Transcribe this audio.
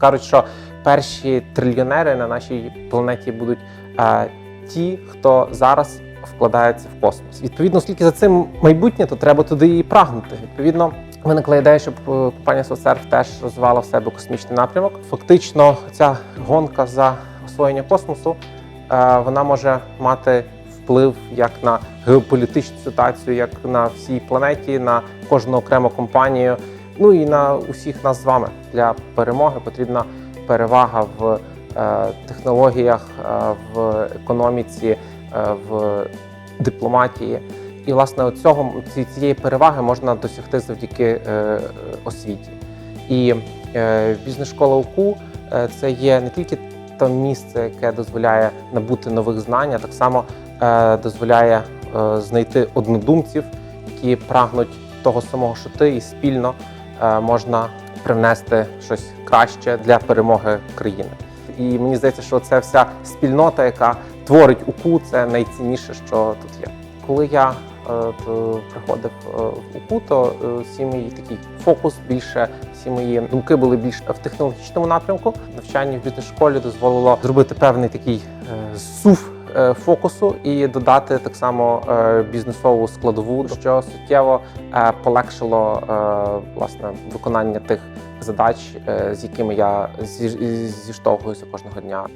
Кажуть, що перші трильйонери на нашій планеті будуть е, ті, хто зараз вкладається в космос. Відповідно, оскільки за цим майбутнє, то треба туди і прагнути. Відповідно, виникла ідея, щоб е, компанія SoftServe теж розвивала в себе космічний напрямок. Фактично, ця гонка за освоєння космосу е, вона може мати вплив як на геополітичну ситуацію, як на всій планеті, на кожну окрему компанію. Ну і на усіх нас з вами для перемоги потрібна перевага в е, технологіях, е, в економіці, е, в дипломатії. І власне цього цієї переваги можна досягти завдяки освіті. І бізнес-школа УКУ це є не тільки те місце, яке дозволяє набути нових знань, а так само дозволяє знайти однодумців, які прагнуть того самого, що ти, і спільно можна привнести щось краще для перемоги країни. І мені здається, що це вся спільнота, яка творить УКУ, це найцінніше, що тут є. Коли я е, приходив е, в УКУ, то е, всі мої такий фокус більше, всі мої думки були більш в технологічному напрямку. Навчання в бізнес-школі дозволило зробити певний такий е, е, фокусу і додати так само е, бізнесову складову, що суттєво е, полегшило е, власне виконання тих задач, е, з якими я зі- зіштовхуюся кожного дня.